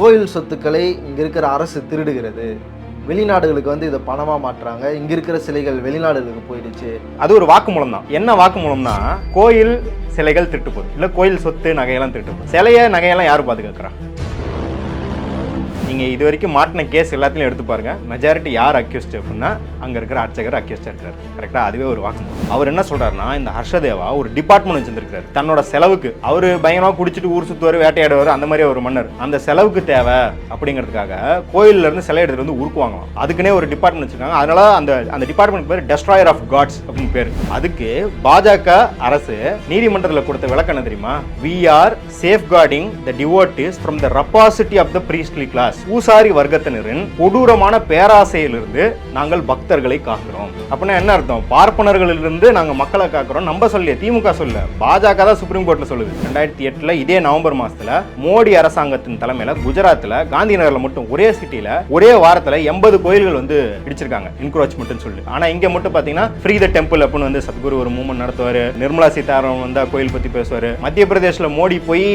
கோயில் சொத்துக்களை இங்கே இருக்கிற அரசு திருடுகிறது. வெளிநாடுகளுக்கு வந்து இதை பணமாக மாற்றுறாங்க. இங்கே இருக்கிற சிலைகள் வெளிநாடுகளுக்கு போயிடுச்சு. அது ஒரு வாக்குமூலம் தான். என்ன வாக்குமூலம்னா கோயில் சிலைகள் திருட்டு போகுது. இல்லை கோயில் சொத்து நகையெல்லாம் திருட்டு போகுது. சிலையை நகையெல்லாம் யார் பாதுகாக்கிறா? நீங்கள் இது வரைக்கும் மாட்டின கேஸ் எல்லாத்தையும் எடுத்து பாருங்க. மெஜாரிட்டி யார் அக்யூஸ்ட் அப்படின்னா அங்கே இருக்கிற அர்ச்சகர் அக்யூஸ்டாக இருக்காரு. கரெக்டாக அதுவே ஒரு வாக்கு அவர் என்ன சொல்கிறாருன்னா இந்த ஹர்ஷதேவா ஒரு டிபார்ட்மெண்ட் வச்சுருக்காரு தன்னோட செலவுக்கு. அவர் பயங்கரமாக குடிச்சிட்டு ஊர் சுற்றுவார் வேட்டையாடுவார் அந்த மாதிரி ஒரு மன்னர். அந்த செலவுக்கு தேவை அப்படிங்கிறதுக்காக கோயில்ல இருந்து சிலை எடுத்துகிட்டு வந்து உருக்கு அதுக்குனே அதுக்குன்னே ஒரு டிபார்ட்மெண்ட் வச்சிருக்காங்க. அதனால அந்த அந்த டிபார்ட்மெண்ட் பேர் டெஸ்ட்ராயர் ஆஃப் காட்ஸ் அப்படின்னு பேர். அதுக்கு பாஜக அரசு நீதிமன்றத்தில் கொடுத்த விளக்கம் என்ன தெரியுமா? We are safeguarding the devotees from the rapacity of the priestly class பூசாரி வர்க்கத்தினரின் கொடூரமான பேராசையிலிருந்து நாங்கள் பக்தர்களை காக்கிறோம். அப்படின்னா என்ன அர்த்தம்? பார்ப்பனர்களிலிருந்து நாங்கள் மக்களை காக்கிறோம். நம்ம சொல்லிய திமுக சொல்ல பாஜக தான் சுப்ரீம் கோர்ட்ல சொல்லுது. ரெண்டாயிரத்தி எட்டுல இதே நவம்பர் மாதத்தில் மோடி அரசாங்கத்தின் தலைமையில் குஜராத்தில் காந்தி நகரில் மட்டும் ஒரே சிட்டியில் ஒரே வாரத்தில் எண்பது கோயில்கள் வந்து இடிச்சிருக்காங்க என்க்ரோச்மெண்ட்னு சொல்லி. ஆனால் இங்கே மட்டும் பார்த்தீங்கன்னா ஃப்ரீ த டெம்பிள் அப்படின்னு வந்து சத்குரு ஒரு மூமெண்ட் நடத்துவார். நிர்மலா சீதாராமன் வந்து கோயில் பற்றி பேசுவார். மத்திய பிரதேசில் மோடி போய்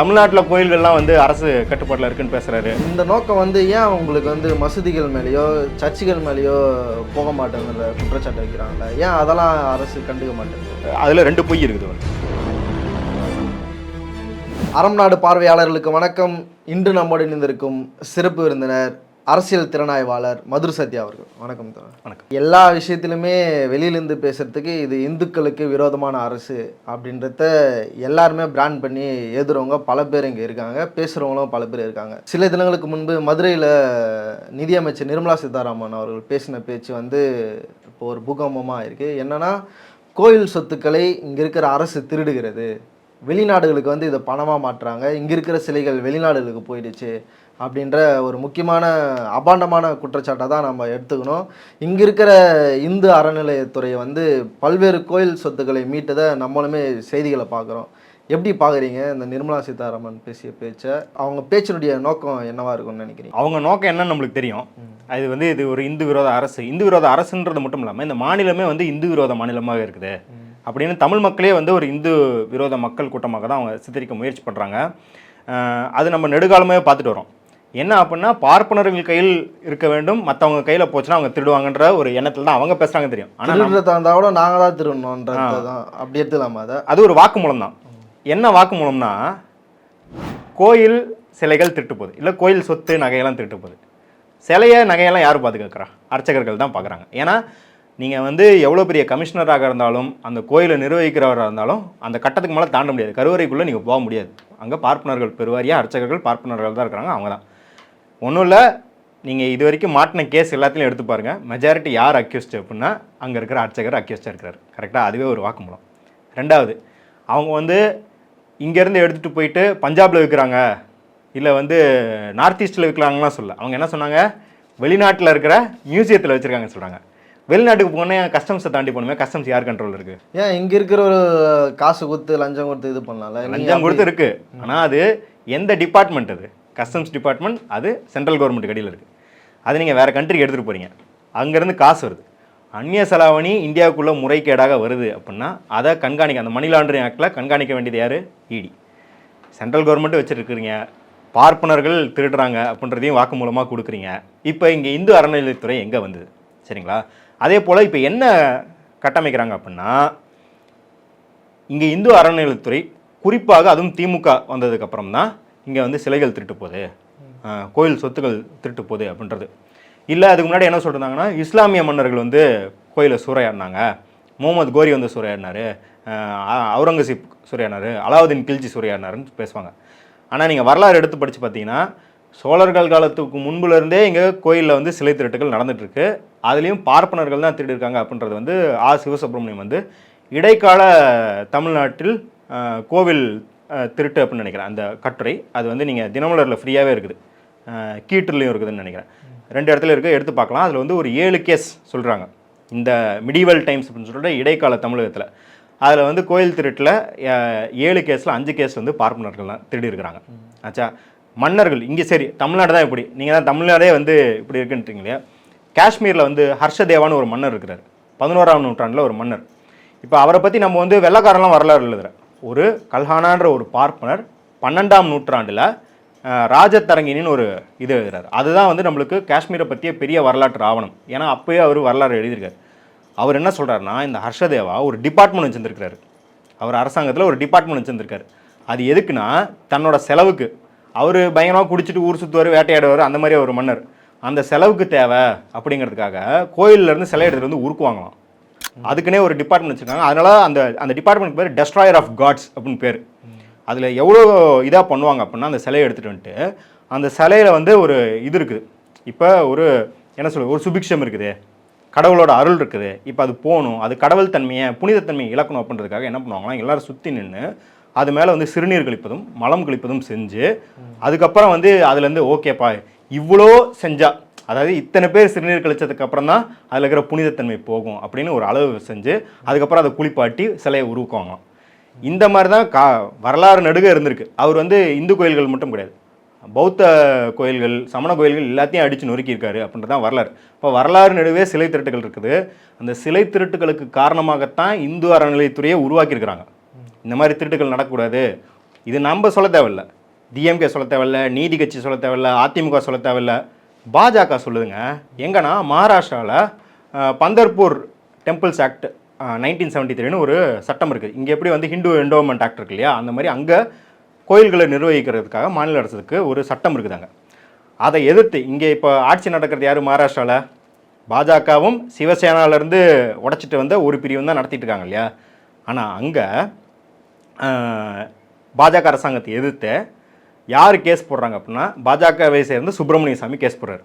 தமிழ்நாட்டில் கோயில்கள்லாம் வந்து அரசு கட்டுப்பாட்டில் இருக்குன்னு பேசுறாரு. இந்த நோக்கம் வந்து ஏன் உங்களுக்கு வந்து மசூதிகள் மேலேயோ சர்ச்சுகள் மேலேயோ போக மாட்டேங்கிற குற்றச்சாட்டு வைக்கிறாங்கல்ல? ஏன் அதெல்லாம் அரசு கண்டுக்க மாட்டேங்குது? அதுல ரெண்டு பொய் இருக்குது. அறம் நாடு பார்வையாளர்களுக்கு வணக்கம். இன்று நம்மோடு இணைந்திருக்கும் சிறப்பு விருந்தினர் அரசியல் திறனாய்வாளர் மதுர் சத்யா அவர்கள். வணக்கம். வணக்கம். எல்லா விஷயத்திலுமே வெளியிலேருந்து பேசுறதுக்கு இது இந்துக்களுக்கு விரோதமான அரசு அப்படின்றத எல்லாருமே பிராண்ட் பண்ணி எழுதுறவங்க பல பேர் இங்கே இருக்காங்க பேசுகிறவங்களும் பல பேர் இருக்காங்க. சில தினங்களுக்கு முன்பு மதுரையில் நிதியமைச்சர் நிர்மலா சீதாராமன் அவர்கள் பேசின பேச்சு வந்து இப்போ ஒரு பூகம்பமாக இருக்குது என்னன்னா கோயில் சொத்துக்களை இங்கே இருக்கிற அரசு திருடுகிறது. வெளிநாடுகளுக்கு வந்து இதை பணமாக மாற்றுறாங்க. இங்கே இருக்கிற சிலைகள் வெளிநாடுகளுக்கு போயிடுச்சு. அப்படின்ற ஒரு முக்கியமான அபாண்டமான குற்றச்சாட்டை தான் நம்ம எடுத்துக்கணும். இங்கே இருக்கிற இந்து அறநிலையத்துறை வந்து பல்வேறு கோயில் சொத்துக்களை மீட்டதை நம்மளுமே செய்திகளை பார்க்குறோம். எப்படி பார்க்குறீங்க இந்த நிர்மலா சீதாராமன் பேசிய பேச்சை? அவங்க பேச்சினுடைய நோக்கம் என்னவா இருக்கும்னு நினைக்கிறீங்க? அவங்க நோக்கம் என்னன்னு நம்மளுக்கு தெரியும். அது வந்து இது ஒரு இந்து விரோத அரசு. இந்து விரோத அரசுன்றது மட்டும் இல்லாமல் இந்த மாநிலமே வந்து இந்து விரோத மாநிலமாக இருக்குது. அப்படின்னு தமிழ் மக்களே வந்து ஒரு இந்து விரோத மக்கள் கூட்டமாக தான் அவங்க சித்தரிக்க முயற்சி பண்ணுறாங்க அது நம்ம நெடுகாலமே பார்த்துட்டு வரோம் என்ன அப்படின்னா பார்ப்பனர்கள் கையில் இருக்க வேண்டும். மற்றவங்க கையில் போச்சுன்னா அவங்க திருடுவாங்கன்ற ஒரு எண்ணத்தில் தான் அவங்க பேசுகிறாங்க தெரியும். ஆனால் கூட நாங்கள் தான் திருடணுன்றது தான். அப்படி எடுத்துக்கலாமா அதை? அது ஒரு வாக்குமூலம் தான். என்ன வாக்குமூலம்னா கோயில் சிலைகள் திருட்டு போகுது இல்லை கோயில் சொத்து நகையெல்லாம் திருட்டு போகுது சிலைய நகையெல்லாம் யார் பாதுகாக்கிறா? அர்ச்சகர்கள் தான் பார்க்குறாங்க ஏன்னா நீங்கள் வந்து எவ்வளோ பெரிய கமிஷனராக இருந்தாலும் அந்த கோயிலை நிர்வகிக்கிறவராக இருந்தாலும் அந்த கட்டத்துக்கு மேலே தாண்ட முடியாது. கருவறைக்குள்ளே நீங்கள் போக முடியாது. அங்கே பார்ப்பனர்கள் பெருவாரியாக அர்ச்சகர்கள் பார்ப்பனர்கள் தான் இருக்கிறாங்க. அவங்க தான். ஒன்றும் இல்லை. நீங்கள் இது வரைக்கும் மாட்டின கேஸ் எல்லாத்தையும் எடுத்து பாருங்கள் மெஜாரிட்டி யார் அக்யூஸ்ட் அப்படின்னா அங்கே இருக்கிற அர்ச்சகர் அக்யூஸ்டாக இருக்கிறாரு. கரெக்டாக அதுவே ஒரு வாக்குமூலம். ரெண்டாவது அவங்க வந்து இங்கேருந்து எடுத்துகிட்டு போயிட்டு பஞ்சாபில் விற்கிறாங்க இல்லை வந்து நார்த் ஈஸ்ட்டில் விற்கலாங்கலாம் சொல்ல அவங்க என்ன சொன்னாங்க? வெளிநாட்டில் இருக்கிற மியூசியத்தில் வச்சுருக்காங்கன்னு சொல்கிறாங்க வெளிநாட்டுக்கு போனால் கஸ்டம்ஸை தாண்டி போகணுமே கஸ்டம்ஸ் யார் கண்ட்ரோல் இருக்குது ஏன் இங்கே இருக்கிற ஒரு காசு கொடுத்து லஞ்சம் கொடுத்து இது பண்ணலாம்ல? லஞ்சம் கொடுத்து இருக்கு. ஆனால் அது எந்த டிபார்ட்மெண்ட் அது? கஸ்டம்ஸ் டிபார்ட்மெண்ட் அது சென்ட்ரல் கவர்மெண்ட் கடியில் இருக்குது அது நீங்கள் வேறு கண்ட்ரிக்கு எடுத்துகிட்டு போகிறீங்க அங்கேருந்து காசு வருது. அந்நிய செலாவணி இந்தியாவுக்குள்ளே முறைகேடாக வருது அப்படின்னா அதை கண்காணிக்க அந்த மணி லாண்டரிங் ஆக்டில் கண்காணிக்க வேண்டியது யார்? இடி சென்ட்ரல் கவர்மெண்ட்டு வச்சுருக்கிறீங்க. பார்ப்பனர்கள் திருடுறாங்க அப்படின்றதையும் வாக்கு மூலமாக கொடுக்குறீங்க. இப்போ இங்கே இந்து அறநிலையத்துறை எங்கே வந்தது? சரிங்களா? அதே போல் இப்போ என்ன கட்டமைக்கிறாங்க அப்படின்னா இங்கே இந்து அறநிலையத்துறை குறிப்பாக அதுவும் திமுக வந்ததுக்கப்புறம் தான் இங்கே வந்து சிலைகள் திருட்டு போகுது கோயில் சொத்துக்கள் திருட்டு போகுது அப்படின்றது. இல்லை அதுக்கு முன்னாடி என்ன சொல்லிருந்தாங்கன்னா இஸ்லாமிய மன்னர்கள் வந்து கோயிலை சூறையாடினாங்க. முகமது கோரி வந்து சூறையாடினார். அவுரங்கசீப் சூறையாடினார். அலாவுதீன் கில்ஜி சூறையாடினாருன்னு பேசுவாங்க. ஆனால் நீங்கள் வரலாறு எடுத்து படித்து பார்த்தீங்கன்னா சோழர்கள் காலத்துக்கு முன்புலேருந்தே இங்கே கோயிலில் வந்து சிலை திருட்டுகள் நடந்துகிட்ருக்கு அதுலேயும் பார்ப்பனர்கள் தான் திருடிருக்காங்க அப்படின்றது வந்து ஆ. சிவசுப்ரமணியம் வந்து இடைக்கால தமிழ்நாட்டில் கோவில் திருட்டு அப்படின்னு நினைக்கிறேன். அந்த கட்டுரை அது வந்து நீங்கள் தினமலரில் ஃப்ரீயாகவே இருக்குது. ஆஹ், கீற்றுலையும் இருக்குதுன்னு நினைக்கிறேன். ரெண்டு இடத்துல இருக்குது எடுத்து பார்க்கலாம். அதில் வந்து ஒரு ஏழு கேஸ் சொல்கிறாங்க இந்த மிடிவல் டைம்ஸ் அப்படின்னு சொல்லிட்டு இடைக்கால தமிழகத்தில். அதில் வந்து கோயில் திருட்டில் ஏழு கேஸில் அஞ்சு கேஸ் வந்து பார்ப்பனர்கள்லாம் திருடி இருக்கிறாங்க ஆச்சா? மன்னர்கள் இங்கே சரி தமிழ்நாடு தான் இப்படி. நீங்கள் தான் தமிழ்நாடே வந்து இப்படி இருக்குன்றீங்க இல்லையா? காஷ்மீரில் வந்து ஹர்ஷதேவான்னு ஒரு மன்னர் இருக்கிறார். பதினோராம் நூற்றாண்டில் ஒரு மன்னர். இப்போ அவரை பற்றி நம்ம வந்து வெள்ளக்காரெல்லாம் வரலாறு எழுதுகிறேன் ஒரு கல்ஹானான்ற ஒரு பார்ப்பனர் பன்னெண்டாம் நூற்றாண்டில் ராஜத்தரங்கினின்னு ஒரு இது எழுதுறாரு. அதுதான் வந்து நம்மளுக்கு காஷ்மீரை பற்றிய பெரிய வரலாற்று ஆவணம். ஏன்னா அப்போயே அவர் வரலாறு எழுதியிருக்காரு. அவர் என்ன சொல்கிறாருன்னா இந்த ஹர்ஷதேவா ஒரு டிபார்ட்மெண்ட் வச்சுருந்துருக்காரு அவர் அரசாங்கத்தில் ஒரு டிபார்ட்மெண்ட் வச்சுருந்துருக்காரு. அது எதுக்குன்னா தன்னோட செலவுக்கு. அவர் பயங்கரமாக குடிச்சிட்டு ஊர் சுற்றுவார் வேட்டையாடுவார் அந்த மாதிரி ஒரு மன்னர். அந்த செலவுக்கு தேவை அப்படிங்கிறதுக்காக கோயிலில் இருந்து சிலை எடுத்துகிட்டு வந்து உருக்குவாங்களாம். அதுக்குன்னே ஒரு டிபார்ட்மெண்ட் வச்சுருக்காங்க. அதனால அந்த அந்த டிபார்ட்மெண்ட் பேர் டெஸ்ட்ராயர் ஆஃப் காட்ஸ் அப்படின்னு பேர். அதில் எவ்வளோ இதாக பண்ணுவாங்க அப்படின்னா அந்த சிலையை எடுத்துகிட்டு வந்துட்டு அந்த சிலையில் வந்து ஒரு இது இருக்குது. இப்போ ஒரு என்ன சொல்றது ஒரு சுபிக்ஷம் இருக்குது. கடவுளோட அருள் இருக்குது. இப்போ அது போகணும். அது கடவுள் தன்மையை புனிதத்தன்மையை இழக்கணும் அப்படின்றதுக்காக என்ன பண்ணுவாங்கன்னா எல்லாரும் சுற்றி நின்று அது மேலே வந்து சிறுநீர் கழிப்பதும் மலம் கழிப்பதும் செஞ்சு அதுக்கப்புறம் வந்து அதுலேருந்து ஓகேப்பா இவ்வளோ செஞ்சா அதாவது இத்தனை பேர் சிறுநீர் கழிச்சதுக்கு அப்புறம் தான் அதில் இருக்கிற புனிதத்தன்மை போகும் அப்படின்னு ஒரு அளவு செஞ்சு அதுக்கப்புறம் அதை குளிப்பாட்டி சிலையை உருவாக்குவாங்களாம் இந்த மாதிரி தான் கா வரலாறு நடுக இருந்திருக்கு. அவர் வந்து இந்து கோயில்கள் மட்டும் கிடையாது. பௌத்த கோயில்கள் சமண கோயில்கள் எல்லாத்தையும் அடித்து நொறுக்கியிருக்காரு அப்படின்றது தான் வரலாறு. இப்போ வரலாறு நடுவே சிலை திருட்டுகள் இருக்குது. அந்த சிலை திருட்டுகளுக்கு காரணமாகத்தான் இந்து அறநிலையத்துறையை உருவாக்கியிருக்கிறாங்க. இந்த மாதிரி திருட்டுகள் நடக்கக்கூடாது. இது நம்ம சொல்ல தேவையில்ல. டிஎம்கே சொல்ல தேவையில்ல நீதி கட்சி சொல்ல தேவையில்ல அதிமுக சொல்ல தேவையில்ல. பாஜக சொல்லுதுங்க. எங்கன்னா மகாராஷ்டிராவில் Pandharpur temples act nineteen seventy த்ரீன்னு ஒரு சட்டம் இருக்குது இங்கே எப்படி வந்து ஹிந்து என்டோமெண்ட் ஆக்ட் இருக்கு இல்லையா? அந்த மாதிரி அங்கே கோயில்களை நிர்வகிக்கிறதுக்காக மாநில அரசுக்கு ஒரு சட்டம் இருக்குதாங்க. அதை எதிர்த்து இங்கே இப்போ ஆட்சி நடக்கிறது யார்? மகாராஷ்டிராவில் பாஜகவும் சிவசேனாவிலேருந்து உடைச்சிட்டு வந்த ஒரு பிரிவு தான் நடத்திட்டு இருக்காங்க இல்லையா? ஆனால் அங்கே பாஜக அரசாங்கத்தை எதிர்த்து யார் கேஸ் போடுறாங்க அப்படின்னா பாஜகவை சேர்ந்து சுப்பிரமணிய சாமி கேஸ் போடுறாரு.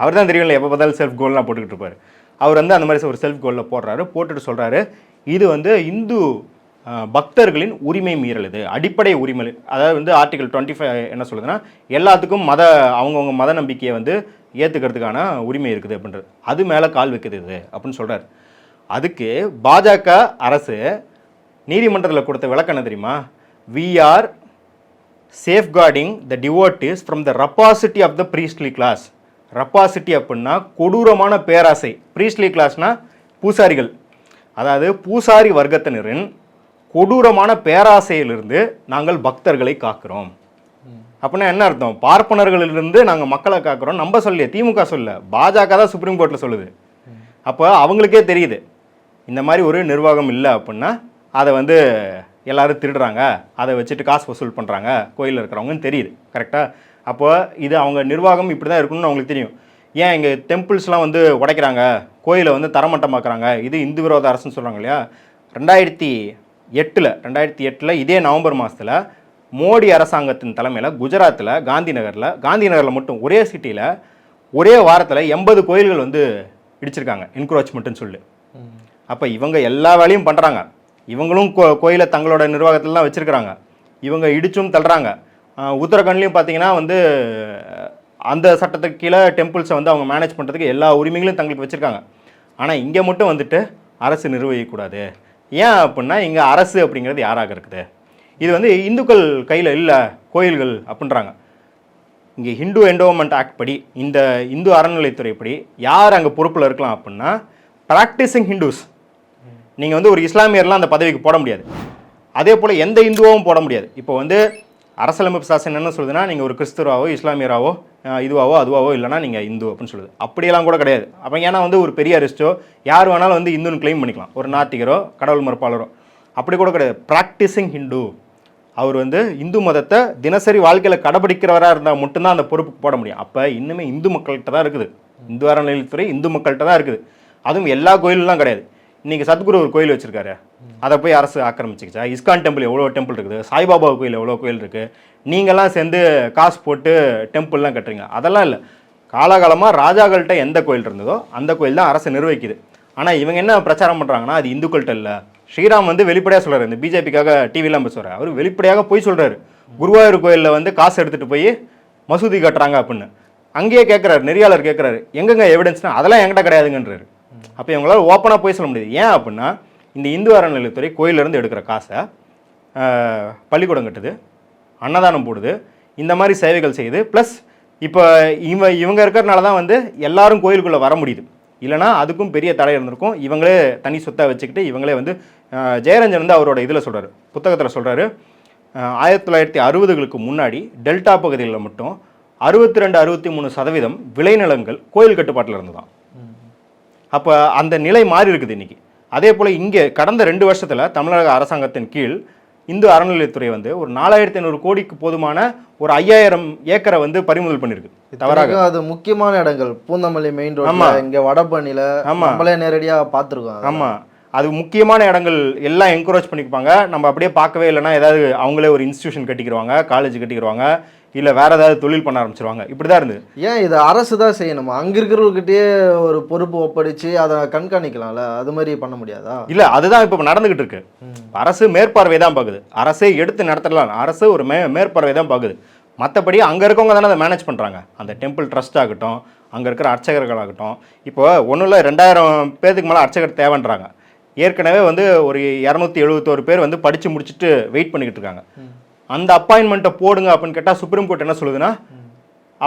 அவர் தான் தெரியல எப்போ பார்த்தாலும் செல்ஃப் கோல்லாம் போட்டுக்கிட்டு இருப்பார். அவர் வந்து அந்த மாதிரி ஒரு செல்ஃப் கோலில் போடுறாரு போட்டுட்டு சொல்கிறாரு இது வந்து இந்து பக்தர்களின் உரிமை மீறல் இது அடிப்படை உரிமை. அதாவது வந்து ஆர்டிகல் டுவெண்ட்டி ஃபைவ் என்ன சொல்லுதுன்னா எல்லாத்துக்கும் மத அவங்கவுங்க மத நம்பிக்கையை வந்து ஏற்றுக்கிறதுக்கான உரிமை இருக்குது அப்படின்றது. அது மேலே கால் வைக்குது இது அப்படின்னு சொல்கிறார் அதுக்கு பாஜக அரசு நீதிமன்றத்தில் கொடுத்த விளக்கம் என்ன தெரியுமா? We are safeguarding the devotees from the rapacity of the priestly class rapacity அப்படின்னா கொடூரமான பேராசை. ப்ரீஸ்ட்லி கிளாஸ்னா பூசாரிகள். அதாவது பூசாரி வர்க்கத்தினரின் கொடூரமான பேராசையிலிருந்து நாங்கள் பக்தர்களை காக்கிறோம். அப்படின்னா என்ன அர்த்தம்? பார்ப்பனர்களிலிருந்து நாங்கள் மக்களை காக்கிறோம் நம்ம சொல்லலையே திமுக சொல்ல. பாஜக தான் சுப்ரீம் கோர்ட்டில் சொல்லுது. அப்போ அவங்களுக்கே தெரியுது. இந்த மாதிரி ஒரு நிர்வாகம் இல்லை அப்படின்னா அதை வந்து எல்லாரும் திருடுறாங்க அதை வச்சுட்டு காசு வசூல் பண்ணுறாங்க கோயிலில் இருக்கிறவங்கன்னு தெரியுது கரெக்டாக அப்போ இது அவங்க நிர்வாகம் இப்படி தான் இருக்கணும்னு அவங்களுக்கு தெரியும். ஏன் இங்கே டெம்பிள்ஸ்லாம் வந்து உடைக்கிறாங்க கோயிலை வந்து தரமட்டமாக்குறாங்க? இது இந்து விரோத அரசுன்னு சொல்கிறாங்க இல்லையா? ரெண்டாயிரத்தி எட்டில் ரெண்டாயிரத்தி எட்டில் இதே நவம்பர் மாதத்தில் மோடி அரசாங்கத்தின் தலைமையில் குஜராத்தில் காந்தி நகரில் காந்தி நகரில் மட்டும் ஒரே சிட்டியில் ஒரே வாரத்தில் எண்பது கோயில்கள் வந்து இடிச்சிருக்காங்க என்க்ரோச்மெண்ட்டுன்னு சொல்லி. அப்போ இவங்க எல்லா வேலையும் பண்ணுறாங்க இவங்களும் கோ கோயிலை தங்களோட நிர்வாகத்திலலாம் வச்சுருக்கிறாங்க. இவங்க இடிச்சும் தள்ளுறாங்க. உத்தரகண்ட்லேயும் உத்தரகாண்ட்லேயும் பார்த்தீங்கன்னா வந்து அந்த சட்டத்துக்கு கீழே டெம்பிள்ஸை வந்து அவங்க மேனேஜ் பண்ணுறதுக்கு எல்லா உரிமைகளும் தங்களுக்கு வச்சுருக்காங்க. ஆனால் இங்கே மட்டும் வந்துட்டு அரசு நிர்வகிக்கக்கூடாது. ஏன் அப்படின்னா இங்கே அரசு அப்படிங்கிறது யாராக இருக்குது? இது வந்து இந்துக்கள் கையில் இல்லை கோயில்கள் அப்படின்றாங்க. இங்கே ஹிந்து என்டோமெண்ட் ஆக்ட் படி இந்த இந்து அறநிலைத்துறை படி யார் அங்கே பொறுப்பில் இருக்கலாம் அப்படின்னா ப்ராக்டிசிங் ஹிந்துஸ் நீங்கள் வந்து ஒரு இஸ்லாமியர்லாம் அந்த பதவிக்கு போட முடியாது. அதே போல் எந்த இந்துவாவும் போட முடியாது. இப்போ வந்து அரசியலமைப்பு சாசனம் என்ன சொல்லுதுன்னா நீங்கள் ஒரு கிறிஸ்துவாவோ இஸ்லாமியராவோ இதுவாவோ அதுவாவோ இல்லைனா நீங்கள் இந்து அப்படின்னு சொல்லுது. அப்படியெல்லாம் கூட கிடையாது. அப்போ ஏன்னா வந்து ஒரு பெரிய அரிஸ்டோ யார் வேணாலும் வந்து இந்துன்னு க்ளைம் பண்ணிக்கலாம். ஒரு நாத்திகரோ கடவுள் மறுப்பாளரோ. அப்படி கூட கிடையாது. ப்ராக்டிஸிங் ஹிந்து அவர் வந்து இந்து மதத்தை தினசரி வாழ்க்கையில் கடைபிடிக்கிறவராக இருந்தால் மட்டும்தான் அந்த பொறுப்புக்கு போட முடியும். அப்போ இன்னுமே இந்து மக்கள்கிட்ட தான் இருக்குது. இந்து அறநிலையத்துறை இந்து மக்கள்கிட்ட தான் இருக்குது. அதுவும் எல்லா கோயிலெலாம் கிடையாது. இன்றைக்கி சத்குரு ஒரு கோயில் வச்சுருக்காரு. அதை போய் அரசு ஆக்கிரமிச்சிக்கிச்சா. இஸ்கான் டெம்பிள் எவ்வளோ டெம்பிள் இருக்குது? சாய்பாபா கோயில் எவ்வளோ கோயில் இருக்குது நீங்கள்லாம் சேர்ந்து காசு போட்டு டெம்பிள்லாம் கட்டுறீங்க. அதெல்லாம் இல்லை. காலாகாலமாக ராஜாக்கள்கிட்ட எந்த கோயில் இருந்ததோ அந்த கோயில் தான் அரசு நிர்வகிக்குது. ஆனால் இவங்க என்ன பிரச்சாரம் பண்ணுறாங்கன்னா அது இந்துக்கள்கிட்ட இல்லை. ஸ்ரீராம் வந்து வெளிப்படையாக சொல்கிறார் இந்த பிஜேபிக்காக டிவிலாம் பேசுகிறார் அவர் வெளிப்படையாக போய் சொல்கிறாரு குருவாயூர் கோயிலில் வந்து காசு எடுத்துகிட்டு போய் மசூதி கட்டுறாங்க அப்படின்னு. அங்கேயே கேட்குறாரு நெறியாளர் கேட்குறாரு எங்கெங்க எவிடன்ஸ்னால் அதெல்லாம் என்கிட்ட கிடையாதுங்கன்றாரு. அப்போ இவங்களால ஓப்பனாக போய் சொல்ல முடியாது. ஏன் அப்படின்னா இந்த இந்து அறநிலையத்துறை கோயிலேருந்து எடுக்கிற காசை பள்ளிக்கூடம் கட்டுது அன்னதானம் போடுது இந்த மாதிரி சேவைகள் செய்யுது. ப்ளஸ் இப்போ இவ இவங்க இருக்கிறனால தான் வந்து எல்லாரும் கோயிலுக்குள்ளே வர முடியுது. இல்லைனா அதுக்கும் பெரிய தடை இருந்திருக்கும். இவங்களே தனி சொத்தை வச்சுக்கிட்டு இவங்களே வந்து ஜெயரஞ்சன் வந்து அவரோட இதில் சொல்கிறாரு புத்தகத்தில் சொல்கிறாரு ஆயிரத்தி தொள்ளாயிரத்தி அறுபதுகளுக்கு முன்னாடி டெல்டா பகுதிகளில் மட்டும் அறுபத்தி ரெண்டு அறுபத்தி மூணு சதவீதம் விளைநிலங்கள் கோயில் கட்டுப்பாட்டில் இருந்துதான். அப்போ அந்த நிலை மாறி இருக்குது இன்னைக்கு அதே போல் இங்கே கடந்த ரெண்டு வருஷத்தில் தமிழக அரசாங்கத்தின் கீழ் இந்து அறநிலையத்துறை வந்து ஒரு நாலாயிரத்தி ஐநூறு கோடிக்கு போதுமான ஒரு ஐயாயிரம் ஏக்கரை வந்து பறிமுதல் பண்ணியிருக்கு தவறாக அது முக்கியமான இடங்கள் பூந்தமல்லி மெயின். ரோட்ல இங்க வடபழனில ஆமா. நம்மளே நேரடியா பார்த்துருக்கோம். ஆமாம் அது முக்கியமான இடங்கள் எல்லாம் என்கரேஜ் பண்ணிப்பாங்க நம்ம அப்படியே பார்க்கவே இல்லைன்னா ஏதாவது அவங்களே ஒரு இன்ஸ்டியூஷன் கட்டிக்கிடுவாங்க காலேஜ் கட்டிக்கிடுவாங்க இல்லை வேற ஏதாவது தொழில் பண்ண ஆரம்பிச்சிருவாங்க. இப்படி தான் இருந்தது. ஏன் இது அரசு தான் செய்யணுமா? அங்க இருக்கிறவர்கிட்டயே ஒரு பொறுப்பு ஒப்படைச்சு அதை கண்காணிக்கலாம்ல? அது மாதிரி பண்ண முடியாதா? இல்ல அதுதான் இப்போ நடந்துகிட்டு இருக்கு. அரசு மேற்பார்வை தான் பார்க்குது அரசே எடுத்து நடத்தலாம். அரசு ஒரு மே மேற்பார்வை தான் பார்க்குது மற்றபடி அங்கே இருக்கவங்க தானே அதை மேனேஜ் பண்ணுறாங்க அந்த டெம்பிள் ட்ரஸ்ட் ஆகட்டும் அங்கே இருக்கிற அர்ச்சகர்கள் ஆகட்டும் இப்போ ஒன்றும் இல்லை ரெண்டாயிரம் பேருக்கு மேலே அர்ச்சகர் தேவைன்றாங்க. ஏற்கனவே வந்து ஒரு இரநூத்தி எழுபத்தோரு பேர் வந்து படித்து முடிச்சுட்டு வெயிட் பண்ணிக்கிட்டு இருக்காங்க. அந்த அப்பாயின்மெண்ட்டை போடுங்க அப்படின்னு கேட்டால் சுப்ரீம் கோர்ட் என்ன சொல்லுதுன்னா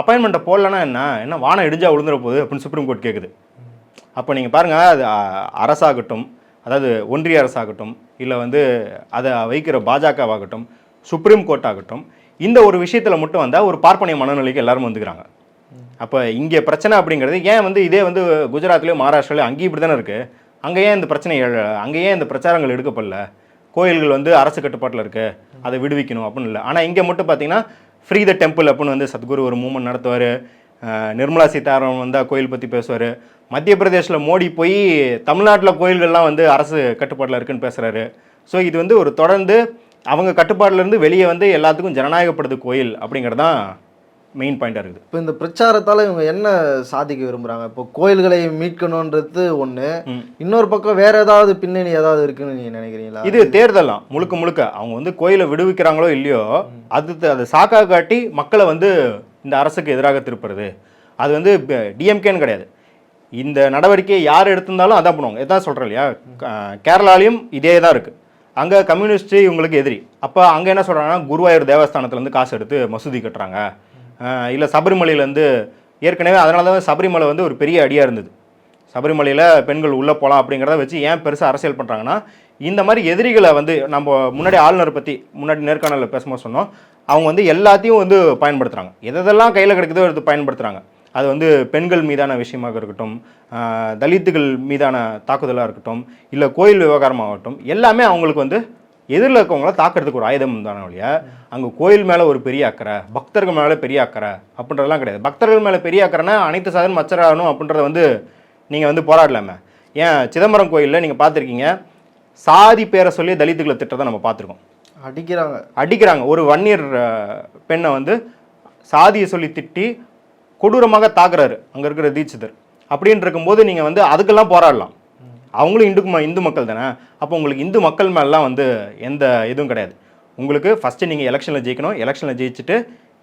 அப்பாயின்மெண்ட்டை போடலன்னா என்ன? என்ன வானம் இடிஞ்சா விழுந்துற போகுது? அப்படின்னு சுப்ரீம் கோர்ட் கேட்குது அப்போ நீங்கள் பாருங்கள் அது அரசாகட்டும் அதாவது ஒன்றிய அரசாகட்டும் இல்லை வந்து அதை வைக்கிற பாஜகவாகட்டும் சுப்ரீம் கோர்ட் ஆகட்டும் இந்த ஒரு விஷயத்தில் மட்டும் வந்தால் ஒரு பார்ப்பனிய மனநிலைக்கு எல்லாரும் வந்துக்கிறாங்க. அப்போ இங்கே பிரச்சனை அப்படிங்கிறது ஏன் வந்து இதே வந்து குஜராத்லேயோ மகாராஷ்டிராலையோ அங்கேயும் இப்படி தானே இருக்குது அங்கேயே இந்த பிரச்சனை எழ இந்த பிரச்சாரங்கள் எடுக்கப்படல. கோயில்கள் வந்து அரசு கட்டுப்பாட்டில் இருக்கு. அதை விடுவிக்கணும் அப்படின்னு இல்லை. ஆனால் இங்கே மட்டும் பார்த்தீங்கன்னா ஃப்ரீ த டெம்பிள் அப்படின்னு வந்து சத்குரு ஒரு மூமெண்ட் நடத்துவார். நிர்மலா சீதாராமன் வந்தால் கோயில் பற்றி பேசுவார். மத்திய பிரதேசில் மோடி போய் தமிழ்நாட்டில் கோயில்கள்லாம் வந்து அரசு கட்டுப்பாட்டில் இருக்குன்னு பேசுகிறாரு ஸோ இது வந்து ஒரு தொடர்ந்து அவங்க கட்டுப்பாட்டிலேருந்து வெளியே வந்து எல்லாத்துக்கும் ஜனநாயகப்படுது கோயில் அப்படிங்கிறது தான் மெயின் பாயிண்டாக இருக்குது. இப்போ இந்த பிரச்சாரத்தால இவங்க என்ன சாதிக்க விரும்புறாங்க? இப்போ கோயில்களை மீட்கணுன்றது ம். இன்னொரு பக்கம் வேற ஏதாவது பின்னணி ஏதாவது இருக்குன்னு நீங்க நினைக்கிறீங்களா? இது தேர்தலாம் முழுக்க முழுக்க. அவங்க வந்து கோயிலை விடுவிக்கிறாங்களோ இல்லையோ அது அதை சாக்கா காட்டி மக்களை வந்து இந்த அரசுக்கு எதிராக திருப்புறது. அது வந்து டிஎம்கேன்னு கிடையாது. இந்த நடவடிக்கையை யார் எடுத்திருந்தாலும் அதான் பண்ணுவாங்க. இதான் சொல்கிறேன் இல்லையா? கேரளாலையும் இதே தான் இருக்குது அங்கே கம்யூனிஸ்ட் இவங்களுக்கு எதிரி. அப்போ அங்கே என்ன சொல்கிறாங்கன்னா குருவாயூர் தேவஸ்தானத்துலேருந்து காசு எடுத்து மசூதி கட்டுறாங்க. இல்லை சபரிமலையிலேருந்து ஏற்கனவே அதனால தான் சபரிமலை வந்து ஒரு பெரிய அடியாக இருந்தது. சபரிமலையில் பெண்கள் உள்ளே போகலாம் அப்படிங்கிறத வச்சு ஏன் பெருசாக அரசியல் பண்ணுறாங்கன்னா இந்த மாதிரி எதிரிகளை வந்து நம்ம முன்னாடி ஆளுநர் பற்றி முன்னாடி நேர்காணலில் பேசும்போது சொன்னோம். அவங்க வந்து எல்லாத்தையும் வந்து பயன்படுத்துகிறாங்க எதெல்லாம் கையில் கிடைக்குதோ எடுத்து பயன்படுத்துகிறாங்க அது வந்து பெண்கள் மீதான விஷயமாக இருக்கட்டும் தலித்துகள் மீதான தாக்குதலாக இருக்கட்டும் இல்லை கோயில் விவகாரமாகட்டும் எல்லாமே அவங்களுக்கு வந்து எதிரில் இருக்கவங்கள தாக்குறதுக்கு ஒரு ஆயுதம் தானே ஒழிய அங்கே கோயில் மேலே ஒரு பெரிய அக்கறை பக்தர்கள் மேலே பெரிய அக்கறை அப்படின்றதெல்லாம் கிடையாது. பக்தர்கள் மேலே பெரிய அக்கறைனா அனைத்து சாதனம் மச்சராகணும் அப்படின்றத வந்து நீங்கள் வந்து போராடலாமே. ஏன் சிதம்பரம் கோயிலில் நீங்கள் பார்த்துருக்கீங்க சாதி பேரை சொல்லி தலித்துகளை திட்டத்தை நம்ம பார்த்துருக்கோம். அடிக்கிறாங்க. அடிக்கிறாங்க. ஒரு வன்னியர் பெண்ணை வந்து சாதியை சொல்லி திட்டி கொடூரமாக தாக்குறாரு. அங்கே இருக்கிற தீட்சிதர். அப்படின்னு இருக்கும்போது நீங்கள் வந்து அதுக்கெல்லாம் போராடலாம். அவங்களும் இந்து இந்து மக்கள் தானே? அப்போ உங்களுக்கு இந்து மக்கள் மேலாம் வந்து எந்த இதுவும் கிடையாது. உங்களுக்கு ஃபஸ்ட்டு நீங்கள் எலெக்ஷனில் ஜெயிக்கணும். எலெக்ஷனில் ஜெயிச்சுட்டு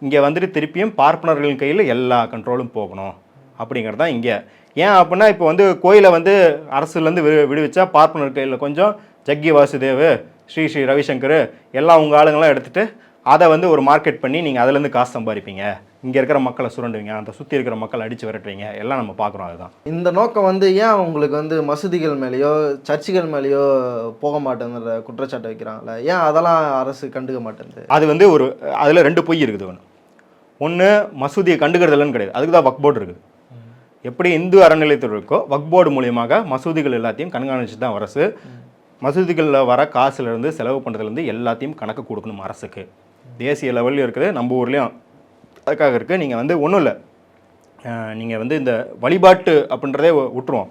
இங்கே வந்துட்டு திருப்பியும் பார்ப்பனர்களின் கையில் எல்லா கண்ட்ரோலும் போகணும். அப்படிங்கிறது தான் இங்கே. ஏன் அப்படின்னா இப்போ வந்து கோயிலை வந்து அரசுலேருந்து விடு விடுவிச்சா பார்ப்பனர் கையில் கொஞ்சம் ஜக்கி வாசுதேவ் ஸ்ரீ ஸ்ரீ ரவிசங்கர் எல்லா உங்கள் ஆளுங்களாம் எடுத்துகிட்டு அதை வந்து ஒரு மார்க்கெட் பண்ணி நீங்கள் அதுலேருந்து காசு சம்பாதிப்பீங்க. இங்கே இருக்கிற மக்களை சுரண்டுவீங்க அந்த சுற்றி இருக்கிற மக்களை அடித்து விரட்டுவீங்க. எல்லாம் நம்ம பார்க்குறோம் அதுதான். இந்த நோக்கம் வந்து ஏன் உங்களுக்கு வந்து மசூதிகள் மேலேயோ சர்ச்சுகள் மேலேயோ போக மாட்டேங்கிற குற்றச்சாட்டு வைக்கிறாங்கல்ல ஏன் அதெல்லாம் அரசு கண்டுக்க மாட்டேங்குது? அது வந்து ஒரு அதில் ரெண்டு பொய் இருக்குது ஒன்று ஒன்று மசூதியை கண்டுக்கிறதுலன்னு கிடையாது. அதுக்கு தான் வக் போர்டு இருக்குது. எப்படி இந்து அறநிலையத்துறை இருக்கோ வக் போர்டு மூலியமாக மசூதிகள் எல்லாத்தையும் கண்காணிச்சு தான் அரசு மசூதிகளில் வர காசுலேருந்து செலவு பண்ணுறதுலேருந்து எல்லாத்தையும் கணக்கு கொடுக்கணும் அரசுக்கு. தேசிய லெவலில் இருக்குது நம்ம ஊர்லேயும் அதுக்காக இருக்குது நீங்கள் வந்து ஒன்றும் இல்லை. நீங்கள் வந்து இந்த வழிபாட்டு அப்படின்றதே விட்டுருவோம்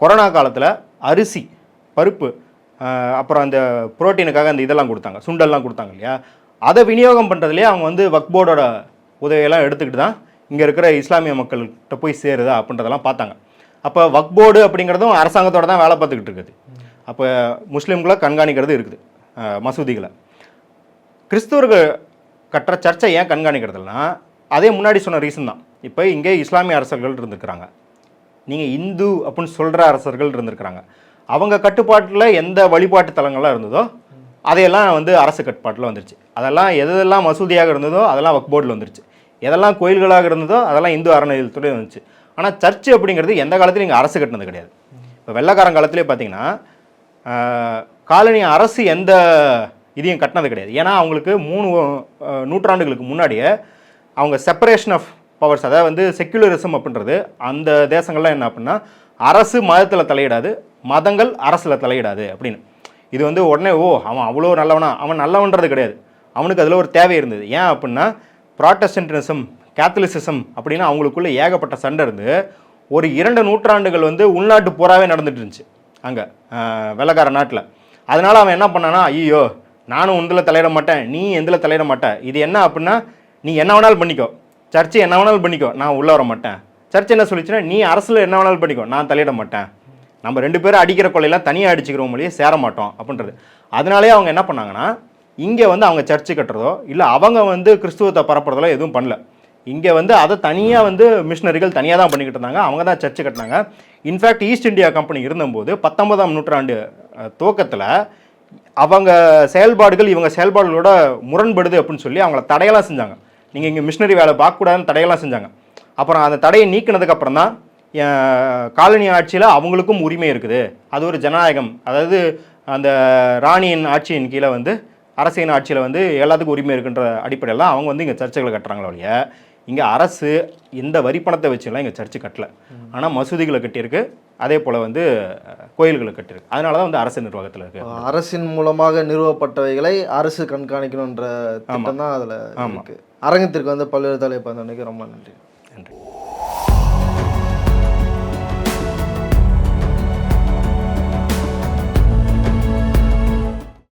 கொரோனா காலத்தில் அரிசி பருப்பு அப்புறம் அந்த புரோட்டீனுக்காக அந்த இதெல்லாம் கொடுத்தாங்க. சுண்டல்லாம் கொடுத்தாங்க இல்லையா? அதை விநியோகம் பண்ணுறதுலேயே அவங்க வந்து வக் போர்டோட உதவியெல்லாம் எடுத்துக்கிட்டு தான் இங்கே இருக்கிற இஸ்லாமிய மக்கள்கிட்ட போய் சேருதா அப்படின்றதெல்லாம் பார்த்தாங்க. அப்போ வக்போர்டு அப்படிங்கிறதும் அரசாங்கத்தோட தான் வேலை பார்த்துக்கிட்டு இருக்குது. அப்போ முஸ்லீம்களை கண்காணிக்கிறது இருக்குது மசூதிகளை. கிறிஸ்துவர்கள் கட்டுற சர்ச்சை ஏன் கண்காணிக்கிறதுனா அதே முன்னாடி சொன்ன ரீசன் தான். இப்போ இங்கே இஸ்லாமிய அரசர்கள் இருந்திருக்கிறாங்க. நீங்கள் இந்து அப்படின்னு சொல்கிற அரசர்கள் இருந்திருக்கிறாங்க. அவங்க கட்டுப்பாட்டில் எந்த வழிபாட்டு தலங்கள்லாம் இருந்ததோ அதையெல்லாம் வந்து அரசு கட்டுப்பாட்டில் வந்துருச்சு. அதெல்லாம் எதெல்லாம் மசூதியாக இருந்ததோ அதெல்லாம் வக் போர்டில் வந்துருச்சு. எதெல்லாம் கோயில்களாக இருந்ததோ அதெல்லாம் இந்து அறநிலையத்துறை வந்துச்சு. ஆனால் சர்ச்சு அப்படிங்கிறது எந்த காலத்துலையும் இங்கே அரசு கட்டினது கிடையாது. இப்போ வெள்ளக்காரன் காலத்திலே பார்த்தீங்கன்னா காலனி அரசு எந்த இதையும் கட்டினது கிடையாது. ஏன்னா அவங்களுக்கு மூணு நூற்றாண்டுகளுக்கு முன்னாடியே அவங்க செப்பரேஷன் ஆஃப் பவர்ஸ் அதாவது வந்து செக்யுலரிசம் அப்படின்றது அந்த தேசங்கள்லாம் என்ன அப்படின்னா அரசு மதத்தில் தலையிடாது மதங்கள் அரசில் தலையிடாது அப்படின்னு. இது வந்து உடனே ஓ அவன் அவ்வளோ நல்லவனா? அவன் நல்லவன்றது கிடையாது. அவனுக்கு அதில் ஒரு தேவை இருந்தது. ஏன் அப்படின்னா ப்ராட்டஸ்டன்டிசம் கேத்தலிசிசம் அப்படின்னு அவங்களுக்குள்ளே ஏகப்பட்ட சண்டை இருந்து ஒரு இரண்டு நூற்றாண்டுகள் வந்து உள்நாட்டு போராவே நடந்துட்டு இருந்துச்சு அங்கே வெள்ளக்கார நாட்டில். அதனால் அவன் என்ன பண்ணானா ஐயோ நானும் உந்தில் தலையிட மாட்டேன் நீ எந்தில் தலையிட மாட்டேன் இது என்ன அப்படின்னா நீ என்ன வேணாலும் பண்ணிக்கோ. சர்ச்சு என்ன வேணாலும் பண்ணிக்கோ. நான் உள்ளே வர மாட்டேன். சர்ச் என்ன சொல்லிச்சுன்னா நீ அரசில் என்ன வேணாலும் பண்ணிக்கோ. நான் தலையிட மாட்டேன். நம்ம ரெண்டு பேரும் அடிக்கிற கொள்ளையெல்லாம் தனியாக அடிச்சுக்கிறோம் மொழியே சேர மாட்டோம் அப்படின்றது. அதனாலேயே அவங்க என்ன பண்ணாங்கன்னா இங்கே வந்து அவங்க சர்ச்சு கட்டுறதோ இல்லை அவங்க வந்து கிறிஸ்துவத்தை பரப்புறதோ எதுவும் பண்ணல. இங்கே வந்து அதை தனியாக வந்து மிஷினரிகள் தனியாக தான் பண்ணிக்கிட்டு இருந்தாங்க. அவங்க தான் சர்ச்சு கட்டினாங்க. இன்ஃபேக்ட் ஈஸ்ட் இந்தியா கம்பெனி இருந்தபோது பத்தொன்பதாம் நூற்றாண்டு துவக்கத்தில் அவங்க செயல்பாடுகள் இவங்க செயல்பாடுகளோட முரண்படுது அப்படின்னு சொல்லி அவங்கள தடையெல்லாம் செஞ்சாங்க. நீங்கள் இங்கே மிஷினரி வேலை பார்க்கக்கூடாதுன்னு தடையெல்லாம் செஞ்சாங்க. அப்புறம் அந்த தடையை நீக்கினதுக்கப்புறம் தான் காலனி ஆட்சியில் அவங்களுக்கும் உரிமை இருக்குது. அது ஒரு ஜனநாயகம். அதாவது அந்த ராணியின் ஆட்சியின் கீழே வந்து அரசியல் ஆட்சியில் வந்து எல்லாத்துக்கும் உரிமை இருக்குன்ற அடிப்படையில் தான் அவங்க வந்து இங்கே சர்ச்சைகளை கட்டுறாங்களே ஒழிய இங்கே அரசு எந்த வரி பணத்தை வச்சுலாம் இங்கே சர்ச்சு கட்டல. ஆனால் மசூதிகளை கட்டியிருக்கு. அதே போல் வந்து கோயில்களை கட்டியிருக்கு. அதனால தான் வந்து அரசு நிர்வாகத்தில் இருக்குது அரசின் மூலமாக நிறுவப்பட்டவைகளை அரசு கண்காணிக்கணுன்ற திட்டம் தான் அதில் ஆமா. இருக்கு. அரங்கத்திற்கு வந்து பல்வேறு தலைப்பு ரொம்ப நன்றி. நன்றி.